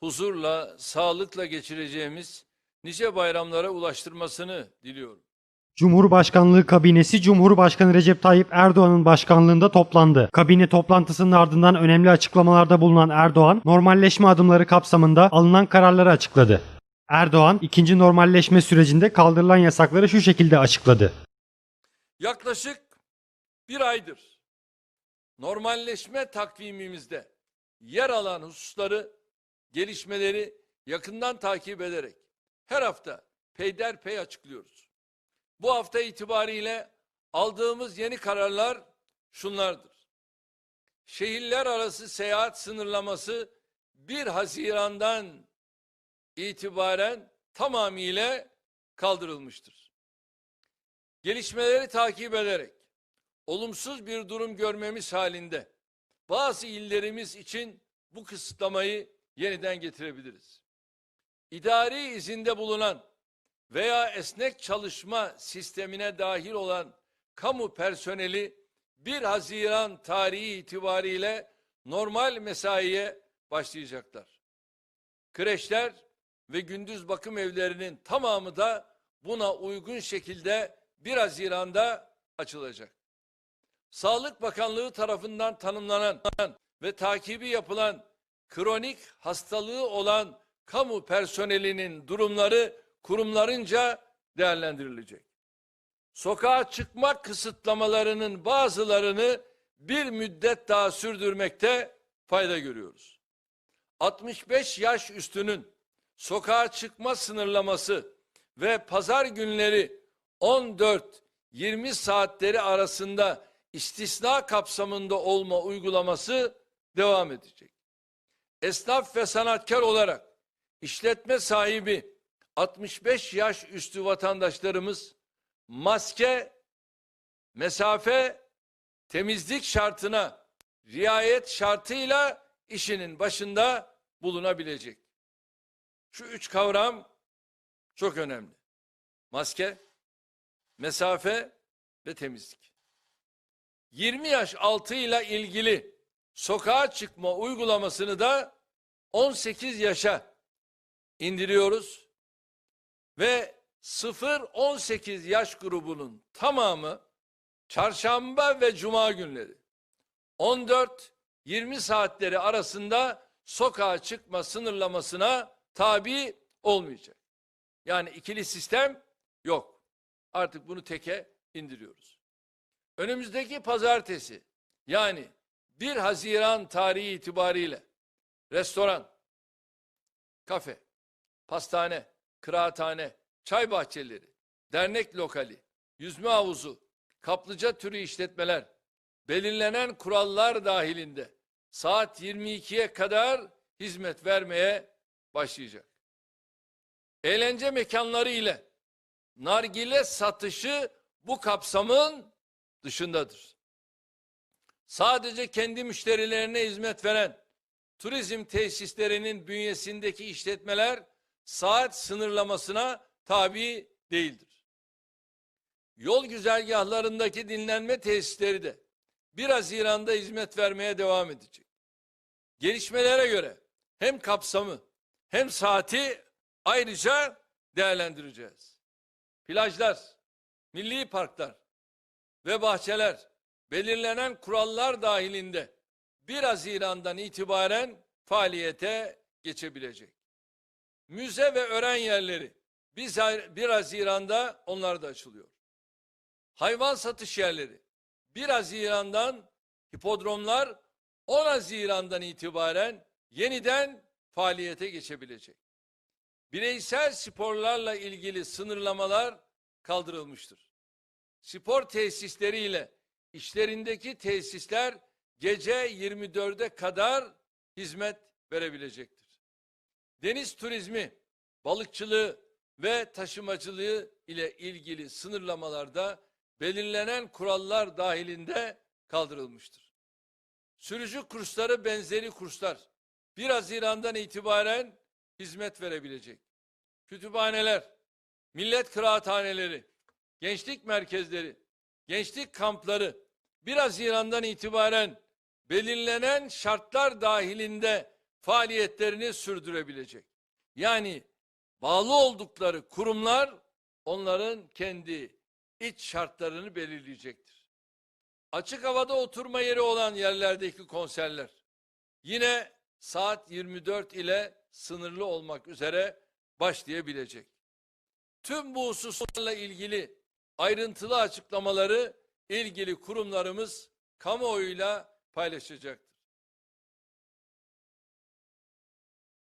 huzurla, sağlıkla geçireceğimiz nice bayramlara ulaştırmasını diliyorum. Cumhurbaşkanlığı kabinesi Cumhurbaşkanı Recep Tayyip Erdoğan'ın başkanlığında toplandı. Kabine toplantısının ardından önemli açıklamalarda bulunan Erdoğan, normalleşme adımları kapsamında alınan kararları açıkladı. Erdoğan, ikinci normalleşme sürecinde kaldırılan yasakları şu şekilde açıkladı. Yaklaşık bir aydır normalleşme takvimimizde yer alan hususları, gelişmeleri yakından takip ederek her hafta peyderpey açıklıyoruz. Bu hafta itibariyle aldığımız yeni kararlar şunlardır. Şehirler arası seyahat sınırlaması 1 Haziran'dan itibaren tamamıyla kaldırılmıştır. Gelişmeleri takip ederek olumsuz bir durum görmemiz halinde bazı illerimiz için bu kısıtlamayı yeniden getirebiliriz. İdari izinde bulunan veya esnek çalışma sistemine dahil olan kamu personeli 1 Haziran tarihi itibariyle normal mesaiye başlayacaklar. Kreşler ve gündüz bakım evlerinin tamamı da buna uygun şekilde 1 Haziran'da açılacak. Sağlık Bakanlığı tarafından tanımlanan ve takibi yapılan kronik hastalığı olan kamu personelinin durumları kurumlarınca değerlendirilecek. Sokağa çıkma kısıtlamalarının bazılarını bir müddet daha sürdürmekte fayda görüyoruz. 65 yaş üstünün sokağa çıkma sınırlaması ve pazar günleri 14-20 saatleri arasında istisna kapsamında olma uygulaması devam edecek. Esnaf ve sanatkar olarak işletme sahibi 65 yaş üstü vatandaşlarımız maske, mesafe, temizlik şartına riayet şartıyla işinin başında bulunabilecek. Şu üç kavram çok önemli. Maske, mesafe ve temizlik. 20 yaş altıyla ilgili sokağa çıkma uygulamasını da 18 yaşa indiriyoruz ve 0-18 yaş grubunun tamamı çarşamba ve cuma günleri 14-20 saatleri arasında sokağa çıkma sınırlamasına tabi olmayacak. Yani ikili sistem yok. Artık bunu teke indiriyoruz. Önümüzdeki pazartesi yani 1 Haziran tarihi itibariyle restoran, kafe, pastane, kıraathane, çay bahçeleri, dernek lokali, yüzme havuzu, kaplıca türü işletmeler belirlenen kurallar dahilinde saat 22'ye kadar hizmet vermeye başlayacak. Eğlence mekanları ile nargile satışı bu kapsamın dışındadır. Sadece kendi müşterilerine hizmet veren turizm tesislerinin bünyesindeki işletmeler saat sınırlamasına tabi değildir. Yol güzergahlarındaki dinlenme tesisleri de 1 Haziran'da hizmet vermeye devam edecek. Gelişmelere göre hem kapsamı hem saati ayrıca değerlendireceğiz. Plajlar, milli parklar ve bahçeler belirlenen kurallar dahilinde 1 Haziran'dan itibaren faaliyete geçebilecek. Müze ve öğren yerleri 1 Haziran'da onlar da açılıyor. Hayvan satış yerleri 1 Haziran'dan hipodromlar 10 Haziran'dan itibaren yeniden faaliyete geçebilecek. Bireysel sporlarla ilgili sınırlamalar kaldırılmıştır. Spor tesisleriyle işlerindeki tesisler gece 24'e kadar hizmet verebilecektir. Deniz turizmi, balıkçılığı ve taşımacılığı ile ilgili sınırlamalarda belirlenen kurallar dahilinde kaldırılmıştır. Sürücü kursları benzeri kurslar 1 Haziran'dan itibaren hizmet verebilecek. Kütüphaneler, millet kıraathaneleri, gençlik merkezleri, gençlik kampları 1 Haziran'dan itibaren belirlenen şartlar dahilinde faaliyetlerini sürdürebilecek. Yani bağlı oldukları kurumlar onların kendi iç şartlarını belirleyecektir. Açık havada oturma yeri olan yerlerdeki konserler yine saat 24 ile sınırlı olmak üzere başlayabilecek. Tüm bu hususlarla ilgili ayrıntılı açıklamaları ilgili kurumlarımız kamuoyuyla paylaşacaktır.